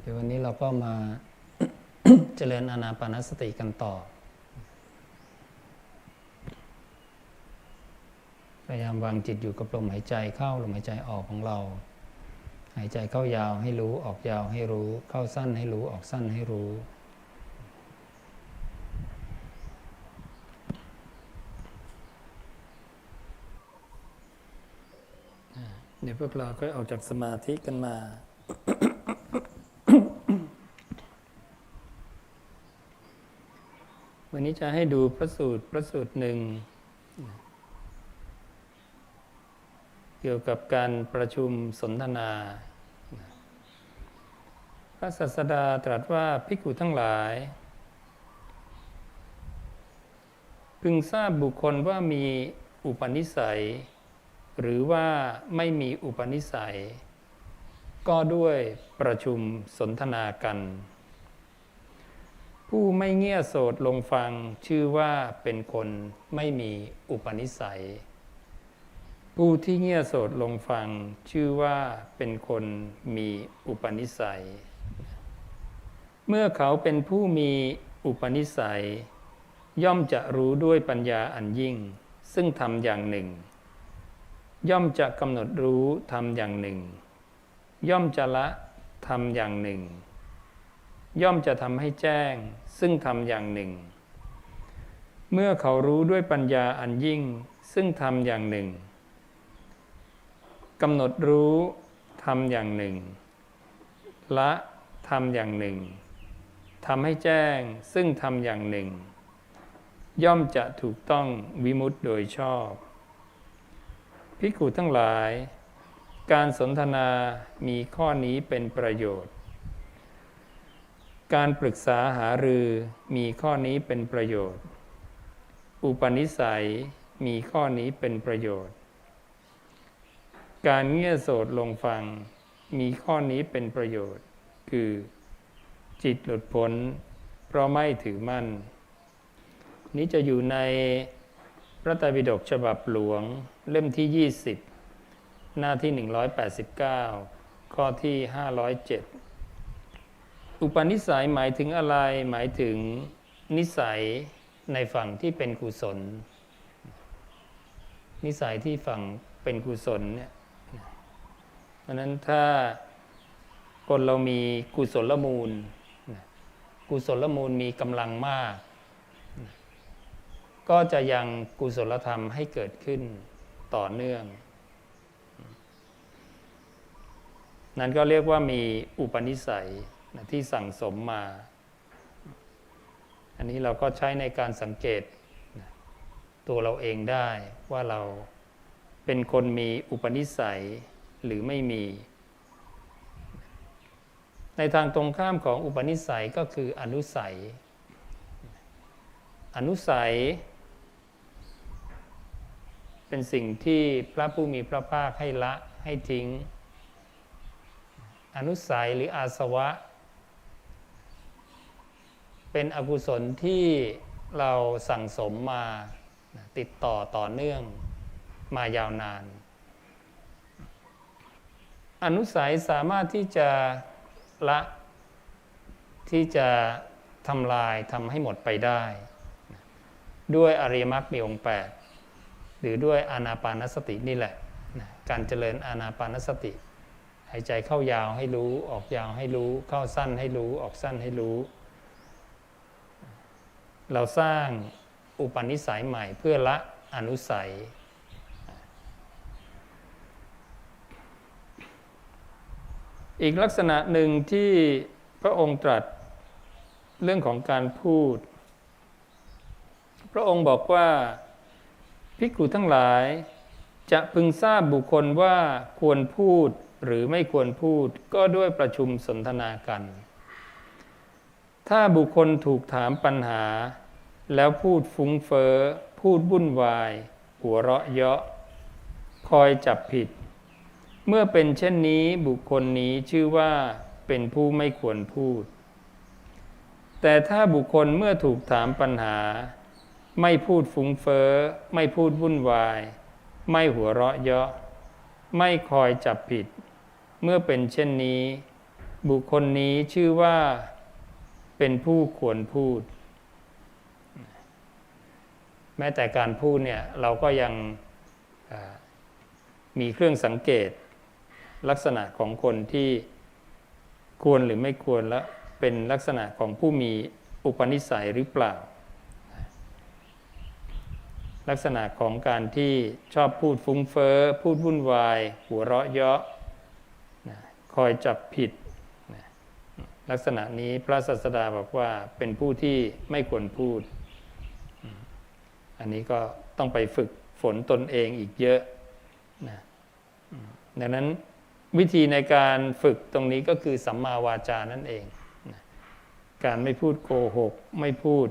เดี๋ยววันนี้เราก็มาเจริญอานาปานสติกันต่อ พยายามวางจิตอยู่กับลมหายใจเข้าลมหายใจออกของเรา หายใจเข้ายาวให้รู้ออกยาวให้รู้ เข้าสั้นให้รู้ออกสั้นให้รู้เดี๋ยวพวกเราก็ออกจากสมาธิกันมา วันนี้จะให้ดูพระสูตรพระสูตรหนึ่ง เกี่ยวกับการประชุมสนทนา พระศาสดาตรัสว่าภิกขุทั้งหลาย พึงทราบบุคคลว่ามีอุปนิสัย หรือว่าไม่มีอุปนิสัย ก็ด้วยประชุมสนทนากัน ผู้ไม่เงี่ยโสดลงฟังชื่อว่าเป็นคนไม่มีอุปนิสัย ผู้ที่เงี่ยโสดลงฟังชื่อว่าเป็นคนมีอุปนิสัย เมื่อเขาเป็นผู้มีอุปนิสัย ย่อมจะรู้ด้วยปัญญาอันยิ่ง ซึ่งทำอย่างหนึ่ง ย่อมจะกำหนดรู้ทำอย่างหนึ่ง ย่อมจะละทำอย่างหนึ่ง ย่อมจะทำให้แจ้ง ซึ่งทำอย่างหนึ่ง เมื่อเขารู้ด้วยปัญญาอันยิ่ง ซึ่งทำอย่างหนึ่งกำหนดรู้ทำอย่างหนึ่ง ละทำอย่างหนึ่งทำให้แจ้งซึ่งทำอย่างหนึ่ง ย่อมจะถูกต้องวิมุตติโดยชอบภิกขุทั้งหลาย การสนทนามีข้อนี้เป็นประโยชน์ การปรึกษาหารือมีข้อนี้เป็นประโยชน์ อุปนิสัยมีข้อนี้เป็นประโยชน์ การเงี่ยโสดลงฟัง มีข้อนี้เป็นประโยชน์ คือ จิตหลุดพ้น เพราะไม่ถือมั่น นี้จะอยู่ในพระไตรปิฎกฉบับหลวงเล่มที่ 20 หน้าที่ 189 ข้อที่ 507 อุปนิสัยหมายถึงอะไรหมายถึงนิสัยในฝั่งที่เป็นกุศล นิสัยที่ฝั่งเป็นกุศลเนี่ยเพราะนั้นถ้าคนเรามีกุศลมูล กุศลมูลมีกำลังมาก ก็จะยังกุศลธรรมให้เกิดขึ้นต่อเนื่อง นั้นก็เรียกว่ามีอุปนิสัย ที่สั่งสมมา อันนี้เราก็ใช้ในการสังเกตตัวเราเองได้ว่าเราเป็นคนมีอุปนิสัยหรือไม่มี ในทางตรงข้ามของอุปนิสัยก็คืออนุสัย อนุสัย เป็นสิ่งที่พระผู้มีพระภาคให้ละให้ทิ้ง อนุสัยหรืออาสวะ เป็นอกุศลที่เราสั่งสมมาติดต่อต่อเนื่องมายาวนาน อนุสัยสามารถที่จะละที่จะทำลายทำให้หมดไปได้ ด้วยอริยมรรคมีองค์ 8 หรือด้วยอานาปานสตินี่แหละ การเจริญอานาปานสติ หายใจเข้ายาวให้รู้ออกยาวให้รู้ เข้าสั้นให้รู้ออกสั้นให้รู้ เราสร้างอุปนิสัยใหม่เพื่อละอนุสัย อีกลักษณะหนึ่งที่พระองค์ตรัสเรื่องของการพูด พระองค์บอกว่าภิกขุทั้งหลายจะพึงทราบบุคคลว่าควรพูดหรือไม่ควรพูดก็ด้วยประชุมสนทนากัน ถ้าบุคคลถูกถามปัญหา แล้วพูดฟุ้งเฟอ้อ พูดวุ่นวาย หัวเราะเยาะ คอยจับผิด เมื่อเป็นเช่นนี้บุคคลนี้ชื่อว่าเป็นผู้ไม่ควรพูด แต่ถ้าบุคคลเมื่อถูกถามปัญหา ไม่พูดฟุ้งเฟอ้อ ไม่พูดวุ่นวาย ไม่หัวเราะเยาะ ไม่คอยจับผิด เมื่อเป็นเช่นนี้ บุคคลนี้ชื่อว่า เป็นผู้ควรพูด แม้แต่การพูดเนี่ยเราก็ยังมีเครื่องสังเกตลักษณะของคนที่ควรหรือไม่ควรและเป็นลักษณะของผู้มีอุปนิสัยหรือเปล่า ลักษณะของการที่ชอบพูดฟุ้งเฟ้อพูดวุ่นวาย หัวเราะเยาะคอยจับผิด ลักษณะนี้พระศาสดาบอกว่าเป็นผู้ที่ไม่ควรพูด อันนี้ก็ต้องไปฝึกฝนตนเองอีกเยอะนะดังนั้นวิธีในการฝึกตรงนี้ก็คือสัมมาวาจานั่นเองนะการไม่พูดโกหก ไม่พูด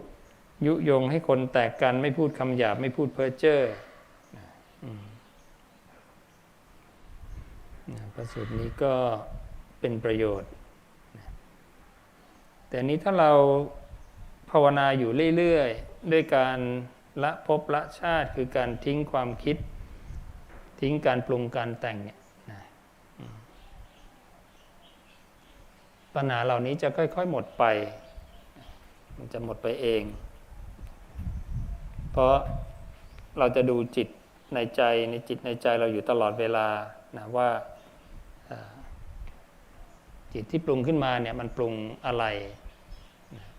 ยุยงให้คนแตกกัน ไม่พูดคำหยาบ ไม่พูดเพ้อเจ้อนะพระสูตรนี้ก็เป็นประโยชน์ แต่นี้ถ้าเราภาวนาอยู่เรื่อยๆ ด้วยการละภพละชาติคือการทิ้งความคิด ทิ้งการปรุงการแต่งเนี่ยปัญหาเหล่านี้จะค่อยๆหมดไป มันจะหมดไปเอง เพราะเราจะดูจิตในใจในจิตในใจเราอยู่ตลอดเวลานะว่า จิตที่ปรุงขึ้นมาเนี่ยมันปรุงอะไร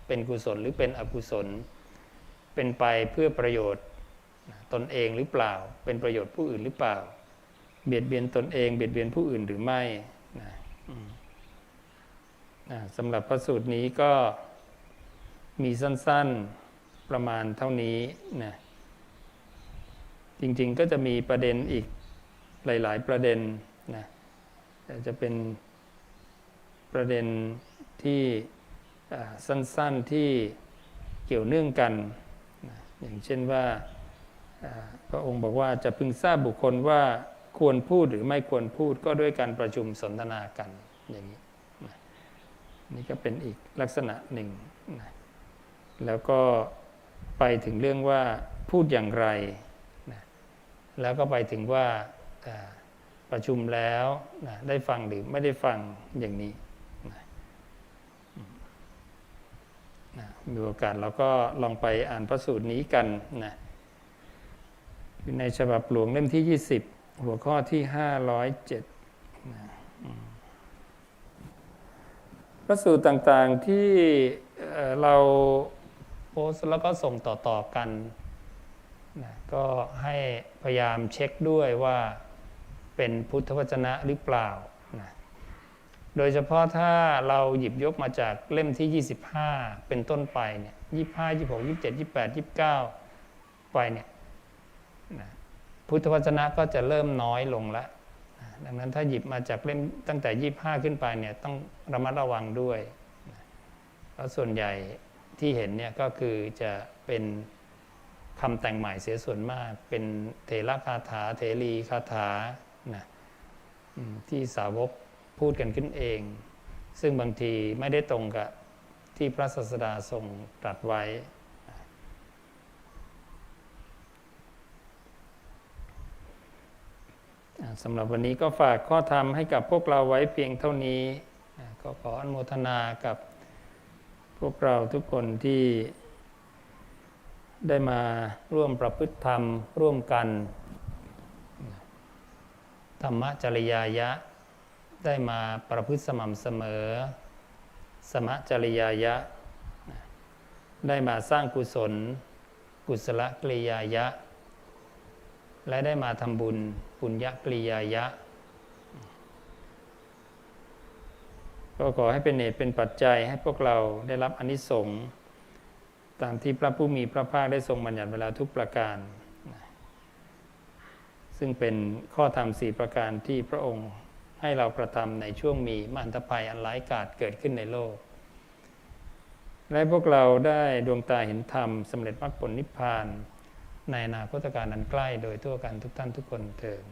เป็นกุศลหรือเป็นอกุศล เป็นไปเพื่อประโยชน์ตนเองหรือเปล่า เป็นประโยชน์ผู้อื่นหรือเปล่า เบียดเบียนตนเอง เบียดเบียนผู้อื่นหรือไม่นะสำหรับพระสูตรนี้ก็มีสั้นๆประมาณเท่านี้นะจริงๆก็จะมีประเด็นอีกหลาย ๆ ประเด็นนะจะเป็น ประเด็นที่สั้นๆที่เกี่ยวเนื่องกัน อย่างเช่นว่าพระองค์บอกว่าจะพึงทราบบุคคลว่าควรพูดหรือไม่ควรพูดก็ด้วยการประชุมสนทนากันอย่างนี้นี่ก็เป็นอีกลักษณะหนึ่ง แล้วก็ไปถึงเรื่องว่าพูดอย่างไร แล้วก็ไปถึงว่าประชุมแล้วได้ฟังหรือไม่ได้ฟังอย่างนี้ นะมีโอกาสเราก็ลองไปอ่านพระสูตรนี้กันนะอยู่ในฉบับหลวงเล่มที่ 20 หัวข้อที่ 507นะอืมพระสูตรต่างๆที่เราโพสแล้วก็ส่งต่อ ๆ กันนะก็ให้พยายามเช็คด้วยว่าเป็นพุทธวจนะหรือเปล่านะ โดยเฉพาะถ้าเราหยิบยกมาจากเล่มที่ 25 เป็นต้นไปเนี่ย25 26 27 28 29 ไปเนี่ยนะพุทธวจนะก็จะเริ่มน้อยลงละดังนั้นถ้าหยิบมาจากเล่มตั้งแต่ 25 ขึ้นไปเนี่ยต้องระมัดระวังด้วยเพราะส่วนใหญ่ที่เห็นเนี่ยก็คือจะเป็นคำแต่งใหม่เสียส่วนมาก เป็นเถระคาถาเถรีคาถานะที่สาวก พูดกันขึ้นเอง ซึ่งบางทีไม่ได้ตรงกับที่พระศาสดาทรงตรัสไว้ สำหรับวันนี้ก็ฝากข้อธรรมให้กับพวกเราไว้เพียงเท่านี้ ก็ขออนุโมทนากับพวกเราทุกคนที่ได้มาร่วมประพฤติธรรมร่วมกัน ธรรมจริยายะ ได้มาประพฤติสม่ำเสมอ สมจริยายะ ได้มาสร้างกุศล กุศลกริยายะ และได้มาทำบุญปุญญกริยายะ ก็ขอให้เป็นเหตุเป็นปัจจัยให้พวกเราได้รับอนิสงส์ตามที่พระผู้มีพระภาคได้ทรงบัญญัติเวลาทุกประการ ซึ่งเป็นข้อธรรมสี่ประการที่พระองค์ ให้เรากระทำในช่วงมีมหันตภัยอันร้ายกาจเกิดขึ้นในโลก และพวกเราได้ดวงตาเห็นธรรมสำเร็จมรรคผลนิพพาน ในอนาคตการนั้นใกล้โดยทั่วกันทุกท่านทุกคนเถิด